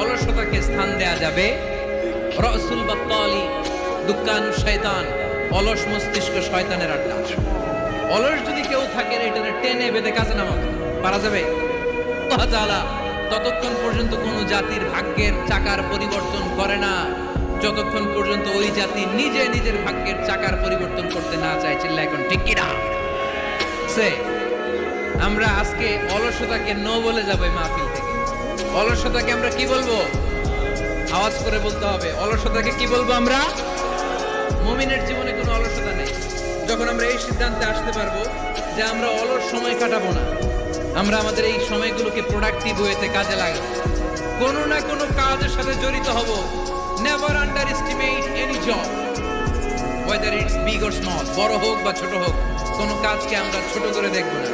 অলসতাকে স্থান দেয়া যাবে। রসুল বাত্তালি দুঃখানু শয়তান, অলস মস্তিষ্ক শয়তানের আড্ডা। অলস যদি কেউ থাকে এটারে টেনে বেঁধে কাজে নামাবে পারা যাবে? ততক্ষণ পর্যন্ত কোনো জাতির ভাগ্যের চাকার পরিবর্তন করে না। যতক্ষণ পর্যন্ত ওই জাতি নিজে নিজের ভাগ্যের চাকার পরিবর্তন করতে না চিল্লা এখন ঠিক কিনা? সে, আমরা আজকে অলসতাকে নো বলে যাবে মাহফিল থেকে। অলসতাকে আমরা কি বলব? আওয়াজ করে বলতে হবে, অলসতাকে কি বলব আমরা? মুমিনের জীবনে কোনো অলসতা নেই। যখন আমরা এই সিদ্ধান্তে আসতে পারব যে আমরা অলস সময় কাটাবো না, আমরা আমাদের এই সময়গুলোকে প্রোডাক্টিভ ওয়েতে কাজে লাগাবো। কোনো না কোনো কাজের সাথে জড়িত হব। Never underestimate any job whether it's big or small বড় হোক বা ছোট হোক, কোনো কাজকে আমরা ছোট করে দেখব না।